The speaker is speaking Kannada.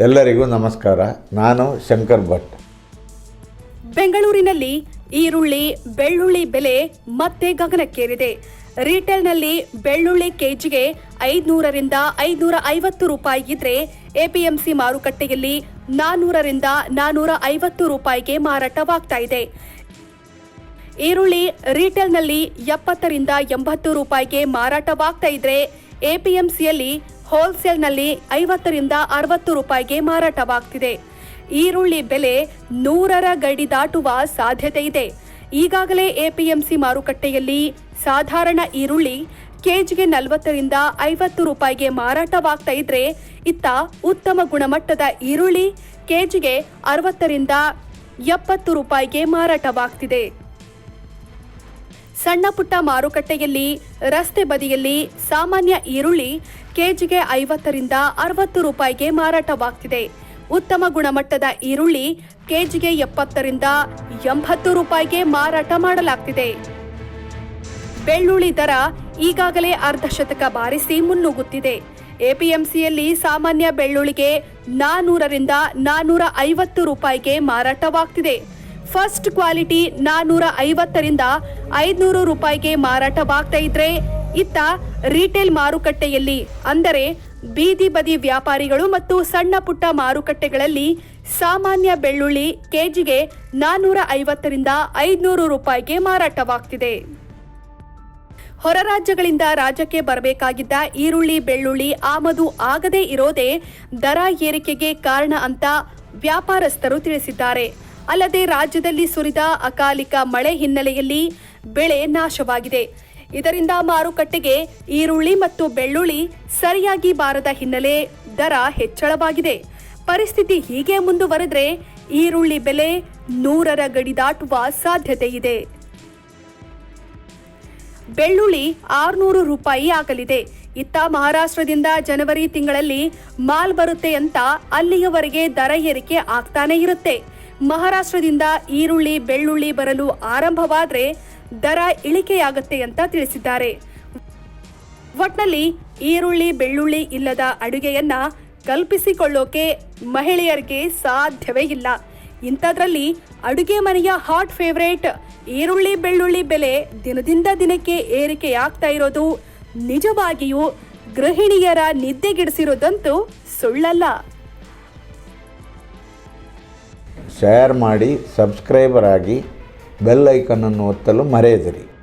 ಎಲ್ಲರಿಗೂ ನಮಸ್ಕಾರ. ನಾನು ಶಂಕರ್ ಭಟ್. ಬೆಂಗಳೂರಿನಲ್ಲಿ ಈರುಳ್ಳಿ, ಬೆಳ್ಳುಳ್ಳಿ ಬೆಲೆ ಮತ್ತೆ ಗಗನಕ್ಕೇರಿದೆ. ರಿಟೇಲ್ನಲ್ಲಿ ಬೆಳ್ಳುಳ್ಳಿ ಕೆಜಿಗೆ ಐದುನೂರರಿಂದ ಐದುನೂರ ಐವತ್ತು ರೂಪಾಯಿ ಇದ್ರೆ ಎಪಿಎಂಸಿ ಮಾರುಕಟ್ಟೆಯಲ್ಲಿ ನಾನ್ನೂರರಿಂದ ನಾನ್ನೂರ ಐವತ್ತು ರೂಪಾಯಿಗೆ ಮಾರಾಟವಾಗ್ತಾ ಇದೆ. ಈರುಳ್ಳಿ ರಿಟೇಲ್ನಲ್ಲಿ ಎಪ್ಪತ್ತರಿಂದ ಎಂಬತ್ತು ರೂಪಾಯಿಗೆ ಮಾರಾಟವಾಗ್ತಾ ಇದ್ರೆ ಎಪಿಎಂಸಿಯಲ್ಲಿ ಹೋಲ್ಸೇಲ್ನಲ್ಲಿ ಐವತ್ತರಿಂದ ಅರವತ್ತು ರೂಪಾಯಿಗೆ ಮಾರಾಟವಾಗ್ತಿದೆ. ಈರುಳ್ಳಿ ಬೆಲೆ ನೂರರ ಗಡಿ ದಾಟುವ ಸಾಧ್ಯತೆ ಇದೆ. ಈಗಾಗಲೇ ಎಪಿಎಂಸಿ ಮಾರುಕಟ್ಟೆಯಲ್ಲಿ ಸಾಧಾರಣ ಈರುಳ್ಳಿ ಕೆಜಿಗೆ ನಲವತ್ತರಿಂದ ಐವತ್ತು ರೂಪಾಯಿಗೆ ಮಾರಾಟವಾಗ್ತಾ ಇದ್ರೆ ಇತ್ತ ಉತ್ತಮ ಗುಣಮಟ್ಟದ ಈರುಳ್ಳಿ ಕೆಜಿಗೆ ಅರವತ್ತರಿಂದ ಎಪ್ಪತ್ತು ರೂಪಾಯಿಗೆ ಮಾರಾಟವಾಗ್ತಿದೆ. ಸಣ್ಣ ಪುಟ್ಟ ಮಾರುಕಟ್ಟೆಯಲ್ಲಿ ರಸ್ತೆ ಬದಿಯಲ್ಲಿ ಸಾಮಾನ್ಯ ಈರುಳ್ಳಿ ಕೆಜಿಗೆ ಐವತ್ತರಿಂದ ಅರವತ್ತು ರೂಪಾಯಿಗೆ ಮಾರಾಟವಾಗ್ತಿದೆ. ಉತ್ತಮ ಗುಣಮಟ್ಟದ ಈರುಳ್ಳಿ ಕೆಜಿಗೆ ಎಪ್ಪತ್ತರಿಂದ ಎಂಬತ್ತು ರೂಪಾಯಿಗೆ ಮಾರಾಟ ಮಾಡಲಾಗ್ತಿದೆ. ಬೆಳ್ಳುಳ್ಳಿ ದರ ಈಗಾಗಲೇ ಅರ್ಧ ಶತಕ ಬಾರಿಸಿ ಮುನ್ನುಗ್ಗುತ್ತಿದೆ. ಎಪಿಎಂಸಿಯಲ್ಲಿ ಸಾಮಾನ್ಯ ಬೆಳ್ಳುಳ್ಳಿಗೆ ನಾನೂರರಿಂದ ನಾನೂರ ಐವತ್ತು ರೂಪಾಯಿಗೆ ಮಾರಾಟವಾಗ್ತಿದೆ. ಫಸ್ಟ್ ಕ್ವಾಲಿಟಿ ನಾನೂರ ಐವತ್ತರಿಂದ ಐದುನೂರು ರೂಪಾಯಿಗೆ ಮಾರಾಟವಾಗ್ತಾ ಇದ್ರೆ ಇತ್ತ ರೀಟೇಲ್ ಮಾರುಕಟ್ಟೆಯಲ್ಲಿ, ಅಂದರೆ ಬೀದಿ ಬದಿ ವ್ಯಾಪಾರಿಗಳು ಮತ್ತು ಸಣ್ಣ ಪುಟ್ಟ ಮಾರುಕಟ್ಟೆಗಳಲ್ಲಿ ಸಾಮಾನ್ಯ ಬೆಳ್ಳುಳ್ಳಿ ಕೆಜಿಗೆ ನಾನೂರ ಐವತ್ತರಿಂದ ಐದುನೂರು ರೂಪಾಯಿಗೆ ಮಾರಾಟವಾಗ್ತಿದೆ. ಹೊರ ರಾಜ್ಯಗಳಿಂದ ರಾಜ್ಯಕ್ಕೆ ಬರಬೇಕಾಗಿದ್ದ ಈರುಳ್ಳಿ, ಬೆಳ್ಳುಳ್ಳಿ ಆಮದು ಆಗದೇ ಇರೋದೇ ದರ ಏರಿಕೆಗೆ ಕಾರಣ ಅಂತ ವ್ಯಾಪಾರಸ್ಥರು ತಿಳಿಸಿದ್ದಾರೆ. ಅಲ್ಲದೆ ರಾಜ್ಯದಲ್ಲಿ ಸುರಿದ ಅಕಾಲಿಕ ಮಳೆ ಹಿನ್ನೆಲೆಯಲ್ಲಿ ಬೆಳೆ ನಾಶವಾಗಿದೆ. ಇದರಿಂದ ಮಾರುಕಟ್ಟೆಗೆ ಈರುಳ್ಳಿ ಮತ್ತು ಬೆಳ್ಳುಳ್ಳಿ ಸರಿಯಾಗಿ ಬಾರದ ಹಿನ್ನೆಲೆ ದರ ಹೆಚ್ಚಳವಾಗಿದೆ. ಪರಿಸ್ಥಿತಿ ಹೀಗೆ ಮುಂದುವರೆದ್ರೆ ಈರುಳ್ಳಿ ಬೆಲೆ ನೂರರ ಗಡಿ ದಾಟುವ ಸಾಧ್ಯತೆ ಇದೆ. ಬೆಳ್ಳುಳ್ಳಿ ಆರುನೂರು ರೂಪಾಯಿ ಆಗಲಿದೆ. ಇತ್ತ ಮಹಾರಾಷ್ಟ್ರದಿಂದ ಜನವರಿ ತಿಂಗಳಲ್ಲಿ ಮಾಲ್ ಬರುತ್ತೆ ಅಂತ ಅಲ್ಲಿಯವರೆಗೆ ದರ ಏರಿಕೆ ಆಗ್ತಾನೆ ಇರುತ್ತೆ. ಮಹಾರಾಷ್ಟ್ರದಿಂದ ಈರುಳ್ಳಿ, ಬೆಳ್ಳುಳ್ಳಿ ಬರಲು ಆರಂಭವಾದ್ರೆ ದರ ಇಳಿಕೆಯಾಗುತ್ತೆ ಅಂತ ತಿಳಿಸಿದ್ದಾರೆ. ಒಟ್ನಲ್ಲಿ ಈರುಳ್ಳಿ, ಬೆಳ್ಳುಳ್ಳಿ ಇಲ್ಲದ ಅಡುಗೆಯನ್ನ ಕಲ್ಪಿಸಿಕೊಳ್ಳೋಕೆ ಮಹಿಳೆಯರಿಗೆ ಸಾಧ್ಯವೇ ಇಲ್ಲ. ಇಂಥದ್ರಲ್ಲಿ ಅಡುಗೆ ಮನೆಯ ಹಾಟ್ ಫೇವ್ರೇಟ್ ಈರುಳ್ಳಿ, ಬೆಳ್ಳುಳ್ಳಿ ಬೆಲೆ ದಿನದಿಂದ ದಿನಕ್ಕೆ ಏರಿಕೆಯಾಗ್ತಾ ಇರೋದು ನಿಜವಾಗಿಯೂ ಗೃಹಿಣಿಯರ ನಿದ್ದೆಗಿಡಿಸಿರೋದಂತೂ ಸುಳ್ಳಲ್ಲ. ಶೇರ್ ಮಾಡಿ ಸಬ್ಸ್ಕ್ರೈಬರ್ ಆಗಿ ಬೆಲ್ ಐಕನನ್ನು ಒತ್ತಲು ಮರೆಯದಿರಿ.